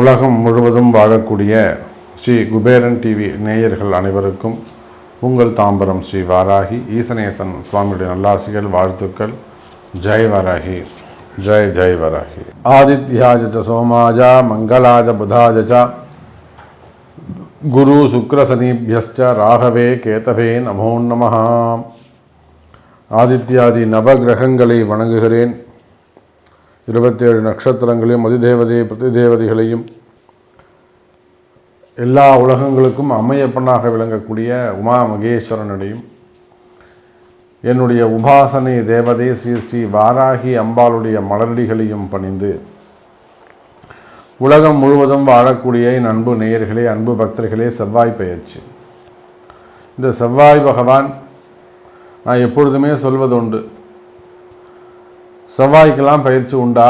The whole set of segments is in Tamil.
உலகம் முழுவதும் வாழக்கூடிய ஸ்ரீ குபேரன் டிவி நேயர்கள் அனைவருக்கும் உங்கள் தாம்பரம் ஸ்ரீ வாராகி ஈசனேசன் சுவாமியுடைய நல்லாசிகள் வாழ்த்துக்கள். ஜெய் வராகி ஜெய் ஜெய் வராகி. ஆதித்யாஜ சோமாஜா மங்களாஜ புதாஜ குரு சுக்ரசனிபியஸ்ச ராகவே கேதவே நமோ நமஹாம் ஆதித்யாதி நவகிரகங்களை வணங்குகிறேன். இருபத்தேழு நட்சத்திரங்களையும் அதிதேவதை பிரதிதேவதைகளையும் எல்லா உலகங்களுக்கும் அம்மையப்பனாக விளங்கக்கூடிய உமா மகேஸ்வரனுடையும் என்னுடைய உபாசனை தேவதை ஸ்ரீ ஸ்ரீ வாராகி அம்பாளுடைய மலரடிகளையும் பணிந்து உலகம் முழுவதும் வாழக்கூடிய என் அன்பு நேயர்களே அன்பு பக்தர்களே செவ்வாய் பெயர்ச்சி. இந்த செவ்வாய் பகவான் நான் எப்பொழுதுமே சொல்வது உண்டு செவ்வாய்க்கெல்லாம் பயிற்சி உண்டா?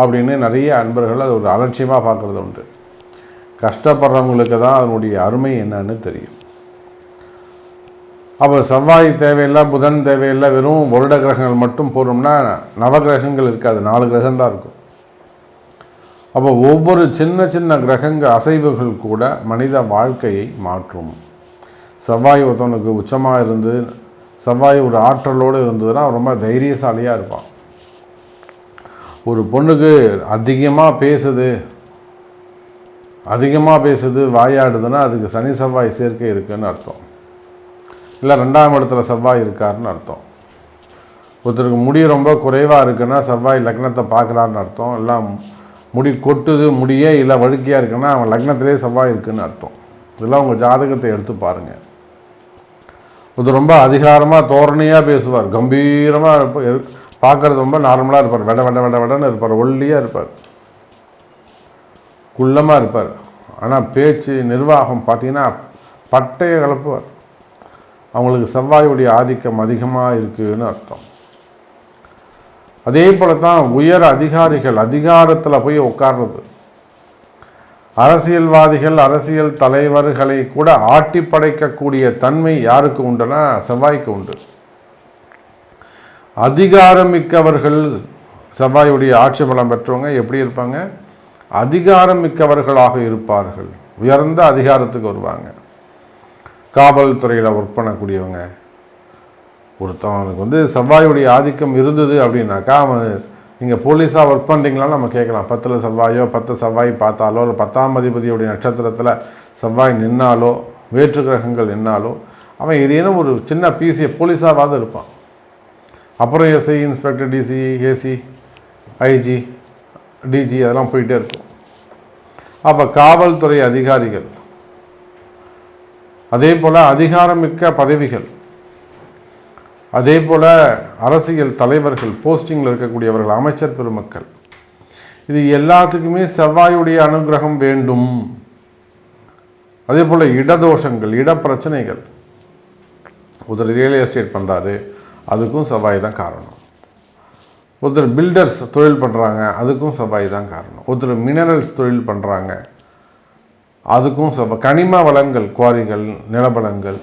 அப்படின்னு நிறைய அன்பர்கள் அது ஒரு அலட்சியமாக பார்க்குறது உண்டு கஷ்டப்படுறவங்களுக்கு தான் அதனுடைய அருமை என்னன்னு தெரியும். அப்போ செவ்வாய் தேவையில்லை புதன் தேவையில்லை வெறும் வருட கிரகங்கள் மட்டும் போகிறோம்னா நவகிரகங்கள் இருக்காது நாலு கிரகம் தான் இருக்கும். அப்போ ஒவ்வொரு சின்ன சின்ன கிரகங்க அசைவுகள் கூட மனித வாழ்க்கையை மாற்றும். செவ்வாய் ஒருத்தவனுக்கு உச்சமாக இருந்து செவ்வாய் ஒரு ஆற்றலோடு இருந்ததுன்னா ரொம்ப தைரியசாலியாக இருப்பான். ஒரு பொண்ணுக்கு அதிகமாக பேசுது அதிகமாக பேசுது வாயாடுதுன்னா அதுக்கு சனி செவ்வாய் சேர்க்கை இருக்குன்னு அர்த்தம். இல்லை ரெண்டாம் இடத்துல செவ்வாய் இருக்காருன்னு அர்த்தம். ஒருத்தருக்கு முடி ரொம்ப குறைவாக இருக்குன்னா செவ்வாய் லக்னத்தை பார்க்குறாருன்னு அர்த்தம். எல்லாம் முடி கொட்டுது முடியே இல்லை வழுக்கையாக இருக்குன்னா அவன் லக்னத்திலே செவ்வாய் இருக்குன்னு அர்த்தம். இதெல்லாம் உங்கள் ஜாதகத்தை எடுத்து பாருங்கள் இது ரொம்ப அதிகாரமாக தோரணையாக பேசுவார். கம்பீரமாக இருப்பார் பார்க்குறது ரொம்ப நார்மலாக இருப்பார். வெட வெட வெட வெடன்னு இருப்பார். ஒல்லியாக இருப்பார். குள்ளமாக இருப்பார். ஆனால் பேச்சு நிர்வாகம் பார்த்தீங்கன்னா பட்டைய கலப்புவார். அவங்களுக்கு செவ்வாயுடைய ஆதிக்கம் அதிகமாக இருக்குன்னு அர்த்தம். அதே போல தான் உயர் அதிகாரிகள் அதிகாரத்தில் போய் உட்கார்றது. அரசியல்வாதிகள் அரசியல் தலைவர்களை கூட ஆட்டி படைக்கக்கூடிய தன்மை யாருக்கு உண்டுனா செவ்வாய்க்கு உண்டு. அதிகாரமிக்கவர்கள் செவ்வாயுடைய ஆட்சி பலம் பெற்றவங்க எப்படி இருப்பாங்க? அதிகாரம் மிக்கவர்களாக இருப்பார்கள். உயர்ந்த அதிகாரத்துக்கு வருவாங்க. காவல்துறையில் ஒர்க் பண்ணக்கூடியவங்க. ஒருத்தவனுக்கு வந்து செவ்வாயுடைய ஆதிக்கம் இருந்தது அப்படின்னாக்கா அவன் நீங்கள் போலீஸாக ஒர்க் பண்ணுறீங்களான்னு நம்ம கேட்கலாம். பத்தில் செவ்வாயோ பத்து செவ்வாய் பார்த்தாலோ இல்லை பத்தாம் அதிபதியுடைய நட்சத்திரத்தில் செவ்வாய் நின்னாலோ வேற்று கிரகங்கள் நின்னாலோ அவன் ஏதேனும் ஒரு சின்ன பிசியை போலீஸாவது இருப்பான். அப்புறம் SI inspector DC AC IG DG அதெல்லாம் போயிட்டே இருக்கும். அப்போ காவல்துறை அதிகாரிகள். அதே போல் அதிகாரமிக்க பதவிகள். அதே போல் அரசியல் தலைவர்கள் போஸ்டிங்கில் இருக்கக்கூடியவர்கள் அமைச்சர் பெருமக்கள். இது எல்லாத்துக்குமே செவ்வாயுடைய அனுகிரகம் வேண்டும். அதே போல் இடதோஷங்கள் இட பிரச்சனைகள் ஒருத்தர் ரியல் எஸ்டேட் பண்ணுறாரு அதுக்கும் செவ்வாய் தான் காரணம். ஒருத்தர் பில்டர்ஸ் தொழில் பண்ணுறாங்க அதுக்கும் செவ்வாய் தான் காரணம். ஒருத்தர் மினரல்ஸ் தொழில் பண்ணுறாங்க அதுக்கும் செவ்வாய் கனிம வளங்கள் குவாரிகள் நிலபலங்கள்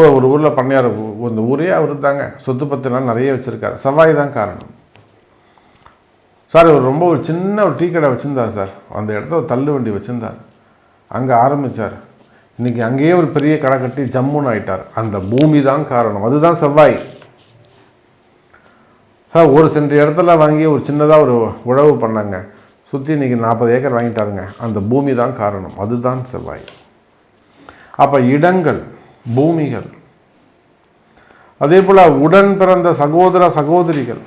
ஒரு ஊரில் பண்ணையார் இந்த ஊரே அவர் தாங்க சொத்து பத்திலாம் நிறைய வச்சுருக்காரு. செவ்வாய் தான் காரணம். சார் இவர் ரொம்ப ஒரு சின்ன ஒரு டீ கடை வச்சுருந்தார் சார். அந்த இடத்துல ஒரு தள்ளு வண்டி வச்சுருந்தார். அங்கே ஆரம்பித்தார் இன்றைக்கி அங்கேயே ஒரு பெரிய கடை கட்டி ஜம்முன்னு ஆயிட்டார். அந்த பூமி தான் காரணம். அதுதான் செவ்வாய் சார் ஒரு சென்ற இடத்துல வாங்கி ஒரு சின்னதாக ஒரு உழவு பண்ணாங்க. சுற்றி இன்றைக்கி நாற்பது ஏக்கர் வாங்கிட்டாருங்க. அந்த பூமி தான் காரணம். அதுதான் செவ்வாய் அப்போ இடங்கள். பூமிகள். அதே போல் உடன் பிறந்த சகோதர சகோதரிகள்.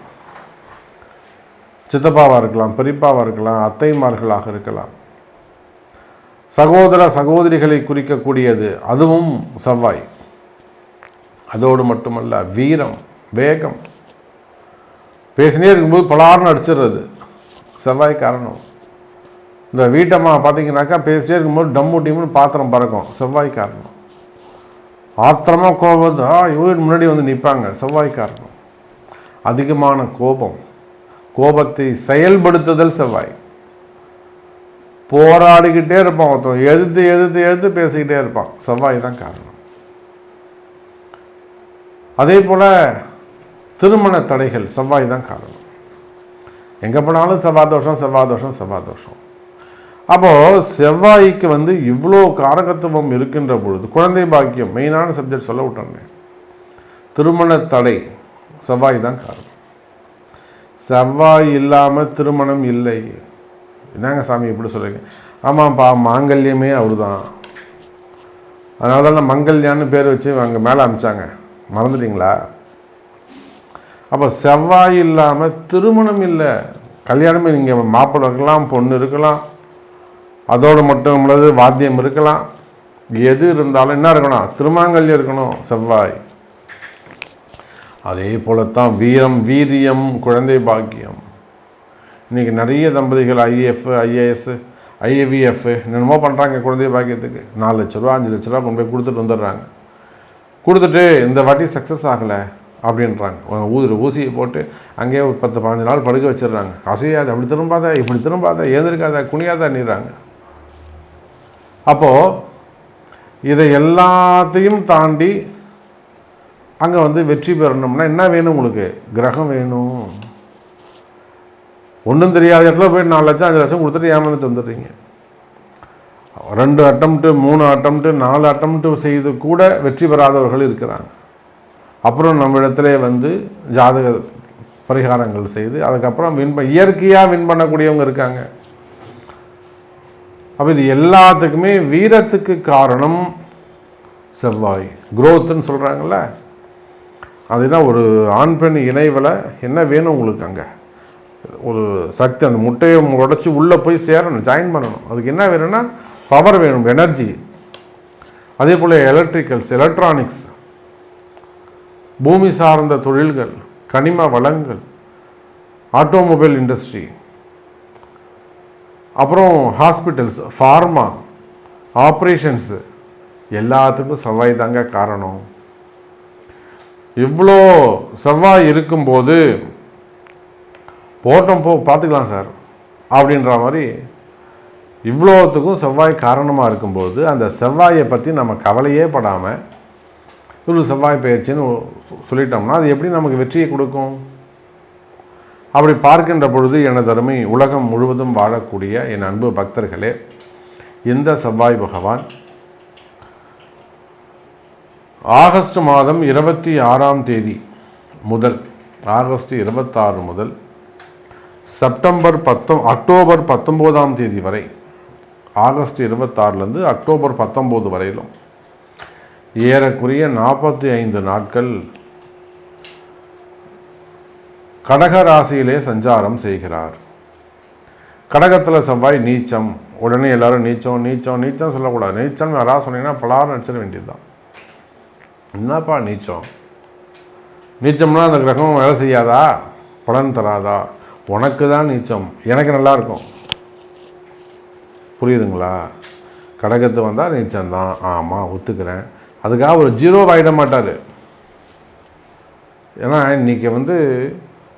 சித்தப்பாவாக இருக்கலாம் பெரியப்பாவாக இருக்கலாம் அத்தைமார்களாக இருக்கலாம். சகோதர சகோதரிகளை குறிக்கக்கூடியது அதுவும் செவ்வாய். அதோடு மட்டுமல்ல வீரம் வேகம். பேசினே இருக்கும்போது பலார்னு அடிச்சிடுறது. செவ்வாய் காரணம். இந்த வீட்டம்மா பார்த்தீங்கன்னாக்கா பேசிட்டே இருக்கும்போது டம்மு டிம்முன்னு பாத்திரம் பறக்கும். செவ்வாய் காரணம். ஆத்திரமாக கோபம். ஆ இவங்க முன்னாடி வந்து நிற்பாங்க செவ்வாய் காரணம் அதிகமான கோபம். கோபத்தை செயல்படுத்துதல் செவ்வாய். போராடிக்கிட்டே இருப்பான் ஒருத்தன். எதிர்த்து எதிர்த்து எதிர்த்து பேசிக்கிட்டே இருப்பான். செவ்வாய் தான் காரணம். அதே போல் திருமண தடைகள் செவ்வாய் தான் காரணம். எங்கே போனாலும் செவ்வாய் தோஷம் செவ்வாய் தோஷம் செவ்வாய் தோஷம். அப்போது செவ்வாய்க்கு வந்து இவ்வளோ காரகத்துவம் இருக்கின்ற பொழுது குழந்தை பாக்கியம் மெயினான சப்ஜெக்ட் சொல்ல விட்டோன்னே திருமண தடை செவ்வாய் தான் காரணம். செவ்வாய் இல்லாமல் திருமணம் இல்லை. என்னங்க சாமி இப்படி சொல்கிறீங்க ஆமாம்ப்பா மாங்கல்யமே அவர் தான் அதனால தான் மங்கல்யான்னு பேர் வச்சு அங்கே மேலே அமிச்சாங்க. மறந்துட்டீங்களா? அப்போ செவ்வாய் இல்லாமல் திருமணம் இல்லை. கல்யாணமே நீங்கள் மாப்பிள்ளை இருக்கலாம் பொண்ணு இருக்கலாம். அதோடு மட்டும் உள்ளது வாத்தியம் இருக்கலாம். எது இருந்தாலும் என்ன இருக்கணும்? திருமாங்கல்யம் இருக்கணும் செவ்வாய். அதே போலத்தான் வீரம் வீரியம் குழந்தை பாக்கியம். இன்றைக்கி நிறைய தம்பதிகள் ஐஏஎஃப் ஐஏஎஸ் ஐஏவிஎஃப் என்னென்னமோ பண்ணுறாங்க குழந்தை பாக்கியத்துக்கு. நாலு லட்ச ரூபா அஞ்சு லட்ச ரூபா கொண்டு போய் கொடுத்துட்டு வந்துடுறாங்க. கொடுத்துட்டு இந்த வாட்டி சக்ஸஸ் ஆகலை அப்படின்றாங்க. ஊதுற ஊசியை போட்டு அங்கேயே ஒரு பத்து பதினஞ்சு நாள் படுக்க வச்சிடுறாங்க. அசையாது அப்படி திரும்பாத இப்படி திரும்பாத ஏந்திருக்காத குனியாத நீறாங்க. அப்போது இதை எல்லாத்தையும் தாண்டி அங்கே வந்து வெற்றி பெறணும்னா என்ன வேணும் உங்களுக்கு? கிரகம் வேணும். ஒன்றும் தெரியாத இடத்துல போய் நாலு லட்சம் அஞ்சு லட்சம் கொடுத்துட்டு ஏமாந்துட்டு வந்துடுறீங்க. ரெண்டு அட்டம்ப்ட்டு மூணு அட்டம்ப்ட்டு நாலு அட்டம்ப்ட்டு செய்து கூட வெற்றி பெறாதவர்கள் இருக்கிறாங்க. அப்புறம் நம்ம வந்து ஜாதக பரிகாரங்கள் செய்து அதுக்கப்புறம் வின் பண்ண இயற்கையாக வின் பண்ணக்கூடியவங்க இருக்காங்க. அப்போ இது எல்லாத்துக்குமே வீரத்துக்கு காரணம் செவ்வாய். குரோத்துன்னு சொல்கிறாங்கல்ல அதுனா ஒரு ஆண் பெண் இணைவில் என்ன வேணும் உங்களுக்கு அங்கே? ஒரு சக்தி அந்த முட்டையை உடச்சி உள்ளே போய் சேரணும் ஜாயின் பண்ணணும். அதுக்கு என்ன வேணும்னா பவர் வேணும் எனர்ஜி அதே போல் எலக்ட்ரிக்கல்ஸ் எலக்ட்ரானிக்ஸ் பூமி சார்ந்த தொழில்கள் கனிம வளங்கள் ஆட்டோமொபைல் இண்டஸ்ட்ரி அப்புறம் ஹாஸ்பிட்டல்ஸ் ஃபார்மா ஆப்ரேஷன்ஸு எல்லாத்துக்கும் செவ்வாய் தாங்க காரணம். இவ்வளோ செவ்வாய் இருக்கும்போது போட்டோம் போ பார்த்துக்கலாம் சார் அப்படின்ற மாதிரி இவ்வளோத்துக்கும் செவ்வாய் காரணமாக இருக்கும்போது அந்த செவ்வாயை பற்றி நம்ம கவலையே படாமல் ஒரு செவ்வாய் பயிற்சின்னு சொல்லிட்டோம்னா அது எப்படி நமக்கு வெற்றியை கொடுக்கும்? அப்படி பார்க்கின்ற பொழுது எனது அருமை உலகம் முழுவதும் வாழக்கூடிய என் அன்பு பக்தர்களே இந்த செவ்வாய் பகவான் ஆகஸ்ட் மாதம் இருபத்தி ஆறாம் தேதி முதல் ஆகஸ்ட் இருபத்தாறு முதல் செப்டம்பர் பத்தொ அக்டோபர் பத்தொம்போதாம் தேதி வரை ஆகஸ்ட் இருபத்தாறுலேருந்து அக்டோபர் பத்தொம்போது வரையிலும் ஏறக்குறைய நாற்பத்தி ஐந்து நாட்கள் கடக ராசியிலே சஞ்சாரம் செய்கிறார். கடகத்தில் செவ்வாய் நீச்சம். உடனே எல்லாரும் நீச்சம் நீச்சம் நீச்சம் சொல்லக்கூடாது. நீச்சம் யாராவது சொன்னீங்கன்னா பலாரம் நடிச்சிட வேண்டியதுதான். என்னப்பா நீச்சம்? நீச்சம்னா அந்த கிரகம் வேலை செய்யாதா? பலன் தராதா? உனக்கு தான் நீச்சம். எனக்கு நல்லா இருக்கும் புரியுதுங்களா? கடகத்து வந்தால் நீச்சம் தான் ஆமாம் ஒத்துக்கிறேன். அதுக்காக ஒரு ஜீரோ ஆகிட மாட்டார். ஏன்னா இன்றைக்கி வந்து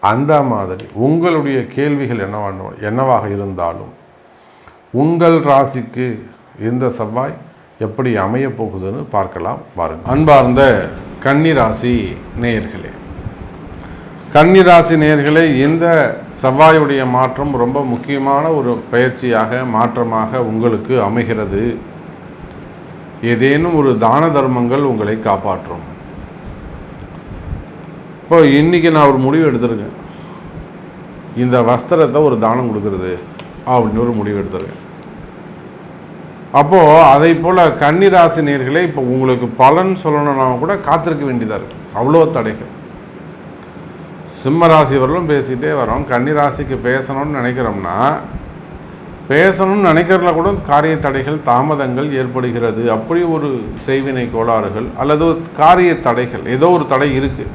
அந்த மாதிரி உங்களுடைய கேள்விகள் என்னவான என்னவாக இருந்தாலும் உங்கள் ராசிக்கு இந்த செவ்வாய் எப்படி அமையப் போகுதுன்னு பார்க்கலாம். பாருங்கள். அன்பார்ந்த கன்னிராசி நேயர்களே கன்னிராசி நேயர்களே இந்த செவ்வாயுடைய மாற்றம் ரொம்ப முக்கியமான ஒரு பயிற்சியாக மாற்றமாக உங்களுக்கு அமைகிறது. ஏதேனும் ஒரு தான தர்மங்கள் உங்களை காப்பாற்றும். இப்போ இன்றைக்கி நான் ஒரு முடிவு எடுத்திருக்கேன். இந்த வஸ்திரத்தை ஒரு தானம் கொடுக்கறது அப்படின்னு ஒரு முடிவு எடுத்திருக்கேன். அப்போது அதை போல் கன்னிராசி நேர்களே இப்போ உங்களுக்கு பலன் சொல்லணும்னா கூட காத்திருக்க வேண்டியதாக இருக்குது அவ்வளோ தடைகள். சிம்ம ராசி வரலும் பேசிகிட்டே வரோம். கன்னிராசிக்கு பேசணும்னு நினைக்கிறோம்னா பேசணும்னு நினைக்கிறதுல கூட காரிய தடைகள் தாமதங்கள் ஏற்படுகிறது. அப்படி ஒரு செய்வினை கோளாறுகள் அல்லது ஒரு காரிய தடைகள் ஏதோ ஒரு தடை இருக்குது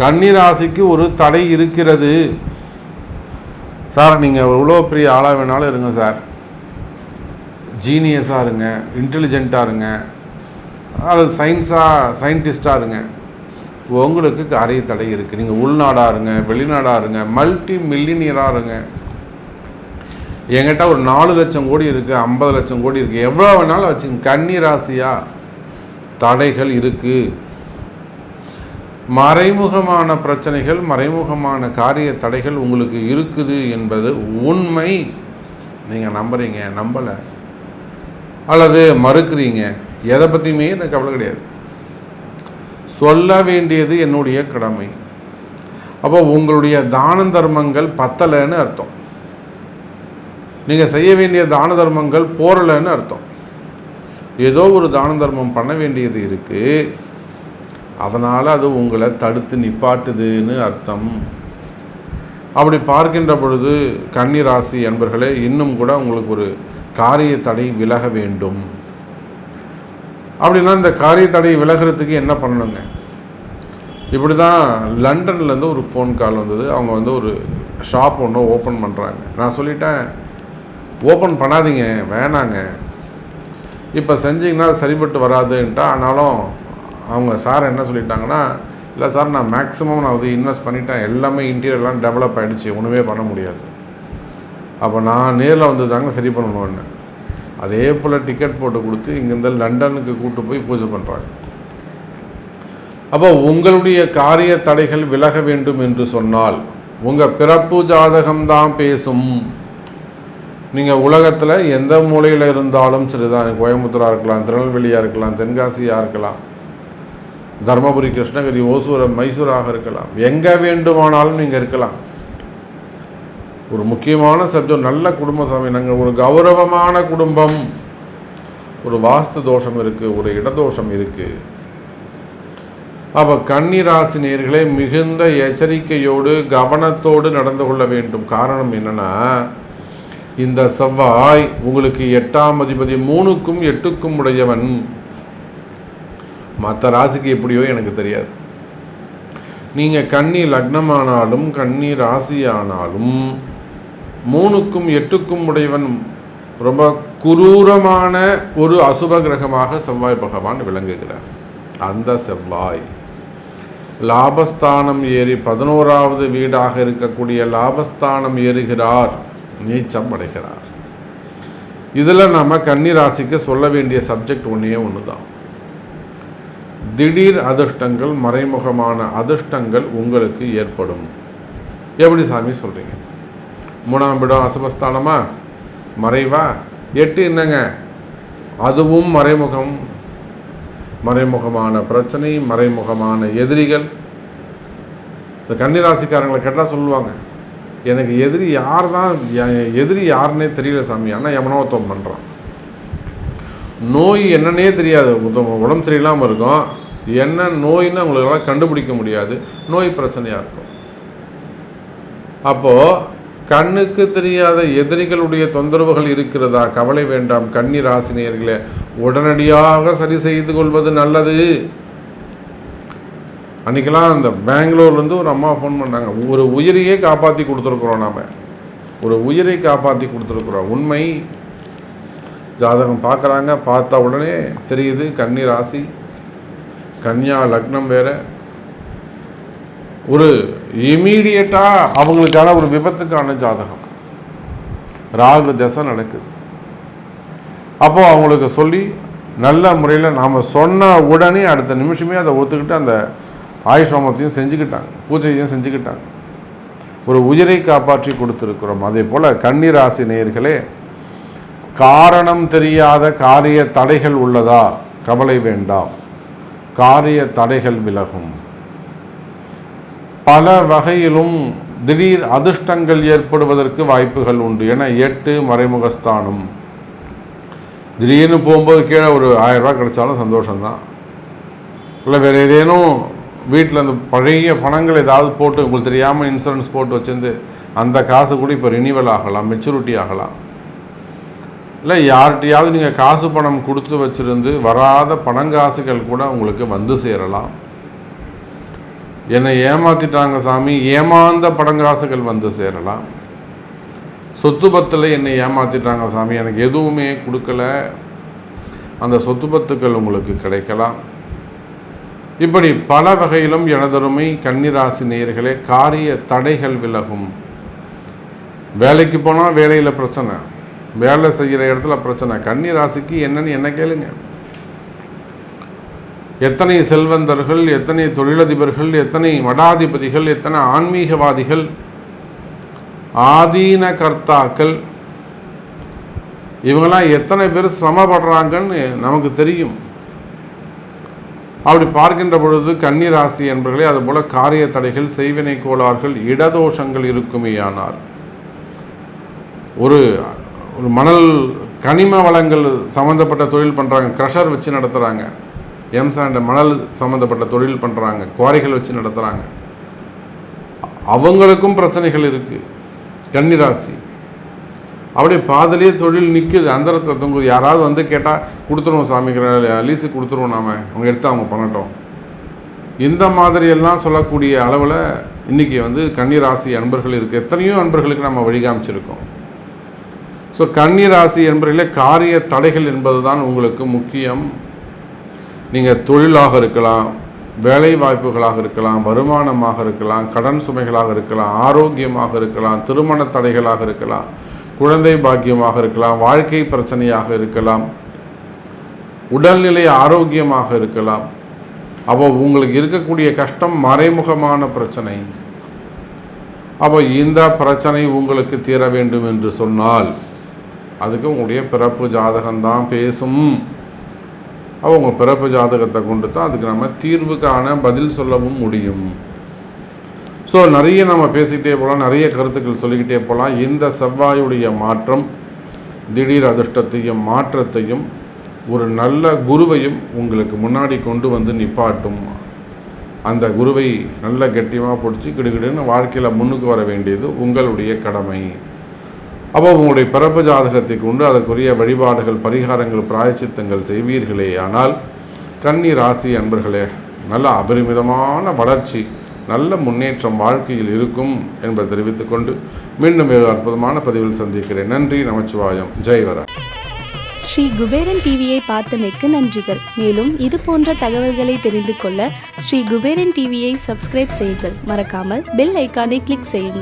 கன்னிராசிக்கு ஒரு தடை இருக்கிறது. சார் நீங்கள் எவ்வளோ பெரிய ஆளாக வேணாலும் இருங்க சார். ஜீனியஸாக இருங்க இன்டெலிஜெண்ட்டாக இருங்க. அல்லது சயின்ஸாக சயின்டிஸ்டாக இருங்க. உங்களுக்கு காரிய தடை இருக்குது நீங்கள் உள்நாடாக இருங்க வெளிநாடாக இருங்க மல்டி மில்லினியராக இருங்க. என்கிட்ட ஒரு நாலு லட்சம் கோடி இருக்குது ஐம்பது லட்சம் கோடி இருக்குது எவ்வளோ வேணாலும் வச்சுங்க கன்னி ராசியாக தடைகள் இருக்குது மறைமுகமான பிரச்சனைகள் மறைமுகமான காரிய தடைகள் உங்களுக்கு இருக்குது என்பது உண்மை. நீங்கள் நம்புறீங்க நம்பலை. அல்லது மறுக்கிறீங்க. எதை பற்றியுமே எனக்கு கவலை கிடையாது. சொல்ல வேண்டியது என்னுடைய கடமை. அப்போ உங்களுடைய தான தர்மங்கள் பத்தலைன்னு அர்த்தம். நீங்கள் செய்ய வேண்டிய தான தர்மங்கள் போரலைன்னு அர்த்தம். ஏதோ ஒரு தான தர்மம் பண்ண வேண்டியது இருக்குது அதனால் அது உங்களை தடுத்து நிப்பாட்டுதுன்னு அர்த்தம். அப்படி பார்க்கின்ற பொழுது கன்னி ராசி என்பர்களே இன்னும் கூட உங்களுக்கு ஒரு காரிய தடை விலக வேண்டும். அப்படின்னா இந்த காரிய தடை விலகிறதுக்கு என்ன பண்ணணுங்க? இப்படி தான் லண்டன்லேருந்து ஒரு ஃபோன் கால் வந்தது. அவங்க வந்து ஒரு ஷாப் ஒன்று ஓப்பன் பண்ணுறாங்க நான் சொல்லிட்டேன் ஓப்பன் பண்ணாதீங்க வேணாங்க. இப்போ செஞ்சிங்கன்னா சரிப்பட்டு வராதுன்ட்டா ஆனாலும் அவங்க சார் என்ன சொல்லிட்டாங்கன்னா இல்லை சார் நான் மேக்ஸிமம் நான் வந்து இன்வெஸ்ட் பண்ணிட்டேன். எல்லாமே இன்டீரியர்லாம் டெவலப் ஆகிடுச்சு ஒன்றுமே பண்ண முடியாது. அப்போ நான் நேரில் வந்து தாங்க சரி பண்ணணும்னு. அதே போல் டிக்கெட் போட்டு கொடுத்து இங்கேருந்து லண்டனுக்கு கூப்பிட்டு போய் பூஜை பண்ணுறாங்க அப்போ உங்களுடைய காரிய தடைகள் விலக வேண்டும் என்று சொன்னால் உங்கள் பிறப்பு ஜாதகம்தான் பேசும். நீங்கள் உலகத்தில் எந்த மூலையில் இருந்தாலும் சரிதான். கோயம்புத்தூராக இருக்கலாம் திருநெல்வேலியாக இருக்கலாம் தென்காசியாக இருக்கலாம். தர்மபுரி கிருஷ்ணகிரி ஓசூரம் மைசூராக இருக்கலாம். எங்கே வேண்டுமானாலும் நீங்கள் இருக்கலாம். ஒரு முக்கியமான சப்ஜெக்ட் நல்ல குடும்ப சாமி நாங்கள் ஒரு கௌரவமான குடும்பம். ஒரு வாஸ்து தோஷம் இருக்குது ஒரு இடதோஷம் இருக்குது அப்போ கன்னிராசி நேர்களே மிகுந்த எச்சரிக்கையோடு கவனத்தோடு நடந்து கொள்ள வேண்டும். காரணம் என்னென்னா இந்த செவ்வாய் உங்களுக்கு எட்டாம் அதிபதி மூணுக்கும் எட்டுக்கும் உடையவன். மற்ற ராசிக்கு எப்படியோ எனக்கு தெரியாது. நீங்கள் கன்னி லக்னமானாலும் கன்னி ராசியானாலும் மூணுக்கும் எட்டுக்கும் உடையவன் ரொம்ப குரூரமான ஒரு அசுப கிரகமாக செவ்வாய் பகவான் விளங்குகிறார். அந்த செவ்வாய். லாபஸ்தானம் ஏறி பதினோராவது வீடாக இருக்கக்கூடிய லாபஸ்தானம் ஏறுகிறார். நீச்சம் அடைகிறார். இதில் நம்ம கன்னி ராசிக்கு சொல்ல வேண்டிய சப்ஜெக்ட் ஒன்றே ஒன்று தான் திடீர் அதிர்ஷ்டங்கள் மறைமுகமான அதிர்ஷ்டங்கள் உங்களுக்கு ஏற்படும். எப்படி சாமி சொல்கிறீங்க மூணாம் இடம் அசுபஸ்தானமா மறைவா? எட்டு என்னங்க? அதுவும் மறைமுகம். மறைமுகமான பிரச்சனை மறைமுகமான எதிரிகள். இந்த கன்னிராசிக்காரங்களை கேட்டால் சொல்லுவாங்க எனக்கு எதிரி யார் தான் எதிரி யாருன்னே தெரியல சாமி. ஆனால் எவனோத்தம் பண்ணுறான் நோய் என்னன்னே தெரியாது. உடம்பு சரியில்லாமல் இருக்கும். என்ன நோயின்னு அவங்களுக்கெல்லாம் கண்டுபிடிக்க முடியாது. நோய் பிரச்சனையாக இருக்கும். அப்போது கண்ணுக்கு தெரியாத எதிரிகளுடைய தொந்தரவுகள் இருக்கிறதா? கவலை வேண்டாம். கன்னி ராசினியர்களே உடனடியாக சரி செய்து கொள்வது நல்லது. அன்றைக்கெல்லாம் அந்த பெங்களூர்லேருந்து ஒரு அம்மா ஃபோன் பண்ணாங்க. ஒரு உயிரையே காப்பாற்றி கொடுத்துருக்குறோம் நாம். ஒரு உயிரை காப்பாற்றி கொடுத்துருக்குறோம். உண்மை ஜாதகம் பார்க்குறாங்க பார்த்த உடனே தெரியுது கன்னி ராசி கன்யா லக்னம் வேற. ஒரு இமீடியட்டாக அவங்களுக்கான ஒரு விபத்துக்கான ஜாதகம். ராகு தசை நடக்குது. அப்போது அவங்களுக்கு சொல்லி நல்ல முறையில் நாம் சொன்ன உடனே அடுத்த நிமிஷமே அதை ஒத்துக்கிட்டு அந்த ஆயுஷோமத்தையும் செஞ்சுக்கிட்டாங்க பூஜையும் செஞ்சுக்கிட்டாங்க. ஒரு உயிரை காப்பாற்றி கொடுத்துருக்குறோம். அதே போல் கன்னிராசி நேயர்களே காரணம் தெரியாத காரிய தடைகள் உள்ளதா? கவலை வேண்டாம். காரிய தடைகள் விலகும். பல வகையிலும் திடீர் அதிர்ஷ்டங்கள் ஏற்படுவதற்கு வாய்ப்புகள் உண்டு என எட்டு மறைமுகஸ்தானம். திடீர்னு போகும்போது கீழே ஒரு ஆயிரம் ரூபாய் கிடைச்சாலும் சந்தோஷம்தான். இல்லை வேறு ஏதேனும் வீட்டில் அந்த பழைய பணங்கள் ஏதாவது போட்டு உங்களுக்கு தெரியாமல் இன்சூரன்ஸ் போட்டு வச்சிருந்து அந்த காசு கூட இப்போ ரினிவல் ஆகலாம் மெச்சூரிட்டி ஆகலாம். இல்லை யார்கிட்டையாவது நீங்கள் காசு பணம் கொடுத்து வச்சிருந்து வராத பணங்காசுகள் கூட உங்களுக்கு வந்து சேரலாம். என்னை ஏமாத்திட்டாங்க சாமி ஏமாந்த படங்காசுகள் வந்து சேரலாம். சொத்து பத்தில் என்னை ஏமாத்திட்டாங்க சாமி எனக்கு எதுவுமே கொடுக்கல. அந்த சொத்து பத்துக்கள் உங்களுக்கு கிடைக்கலாம். இப்படி பல வகையிலும் எனதருமை கன்னிராசி நேயர்களே காரிய தடைகள் விலகும். வேலைக்கு போனால் வேலையில் பிரச்சனை. வேலை செய்கிற இடத்துல பிரச்சனை. கன்னி ராசிக்கு என்னன்னு என்ன கேளுங்க. எத்தனை செல்வந்தர்கள் எத்தனை தொழிலதிபர்கள் எத்தனை மடாதிபதிகள் எத்தனை ஆன்மீகவாதிகள் ஆதீன கர்த்தாக்கள் இவங்கெல்லாம் எத்தனை பேர் சிரமப்படுறாங்கன்னு நமக்கு தெரியும். அப்படி பார்க்கின்ற பொழுது கன்னி ராசி என்பர்களே அதுபோல காரிய தடைகள் செய்வினை கோளாறுகள் இடதோஷங்கள் இருக்குமேயானார். ஒரு ஒரு மணல் கனிம வளங்கள் சம்மந்தப்பட்ட தொழில் பண்ணுறாங்க க்ரஷர் வச்சு நடத்துகிறாங்க எம்சாண்ட் மணல் சம்மந்தப்பட்ட தொழில் பண்ணுறாங்க குவாரிகள் வச்சு நடத்துகிறாங்க அவங்களுக்கும் பிரச்சனைகள் இருக்குது கன்னிராசி. அப்படியே பாதிலேயே தொழில் நிற்குது அந்தரத்தில் தொங்குது. யாராவது வந்து கேட்டால் கொடுத்துருவோம் சாமிக்கிற லீஸு கொடுத்துருவோம் நாம். அவங்க எடுத்து அவங்க பண்ணட்டும். இந்த மாதிரியெல்லாம் சொல்லக்கூடிய அளவில் இன்றைக்கி வந்து கன்னிராசி அன்பர்கள் இருக்குது எத்தனையோ அன்பர்களுக்கு நம்ம வழிகாமிச்சிருக்கோம் ஸோ கன்னிராசி என்பதிலே காரிய தடைகள் என்பது தான் உங்களுக்கு முக்கியம். நீங்கள் தொழிலாக இருக்கலாம் வேலை வாய்ப்புகளாக இருக்கலாம் வருமானமாக இருக்கலாம் கடன் சுமைகளாக இருக்கலாம் ஆரோக்கியமாக இருக்கலாம் திருமண தடைகளாக இருக்கலாம் குழந்தை பாக்கியமாக இருக்கலாம் வாழ்க்கை பிரச்சனையாக இருக்கலாம் உடல்நிலை ஆரோக்கியமாக இருக்கலாம். அப்போ உங்களுக்கு இருக்கக்கூடிய கஷ்டம் மறைமுகமான பிரச்சனை. அப்போ இந்த பிரச்சனை உங்களுக்கு தீர வேண்டும் என்று சொன்னால் அதுக்கு உங்களுடைய பிறப்பு ஜாதகம்தான் பேசும். அப்போ உங்கள் பிறப்பு ஜாதகத்தை கொண்டு தான் அதுக்கு நம்ம தீர்வுக்கான பதில் சொல்லவும் முடியும். ஸோ நிறைய நம்ம பேசிக்கிட்டே போகலாம் நிறைய கருத்துக்கள் சொல்லிக்கிட்டே போகலாம் இந்த செவ்வாயுடைய மாற்றம் திடீர் அதிர்ஷ்டத்தையும் மாற்றத்தையும் ஒரு நல்ல குருவையும் உங்களுக்கு முன்னாடி கொண்டு வந்து நிப்பாட்டும். அந்த குருவை நல்ல கெட்டியமாக பிடிச்சி கிடுகிடுன்னு வாழ்க்கையில் முன்னுக்கு வர வேண்டியது உங்களுடைய கடமை. அப்போ உங்களுடைய பிறப்பு ஜாதகத்தை கொண்டு அதற்குரிய வழிபாடுகள் பரிகாரங்கள் பிராயச்சித்தங்கள் செய்வீர்களே. ஆனால் கன்னி ராசி அன்பர்களே நல்ல அபரிமிதமான வளர்ச்சி நல்ல முன்னேற்றம் வாழ்க்கையில் இருக்கும் என்பதை தெரிவித்துக்கொண்டு மீண்டும் ஒரு அற்புதமான பதிவில் சந்திக்கிறேன். நன்றி நமச்சிவாயம். ஜெய்வரா ஸ்ரீ குபேரன் டிவியை பார்த்தமைக்கு நன்றிகள். மேலும் இது போன்ற தகவல்களை தெரிந்து கொள்ள ஸ்ரீ குபேரன் டிவியை சப்ஸ்கிரைப் செய்யுங்கள். மறக்காமல் பெல் ஐக்கானை கிளிக் செய்யுங்கள்.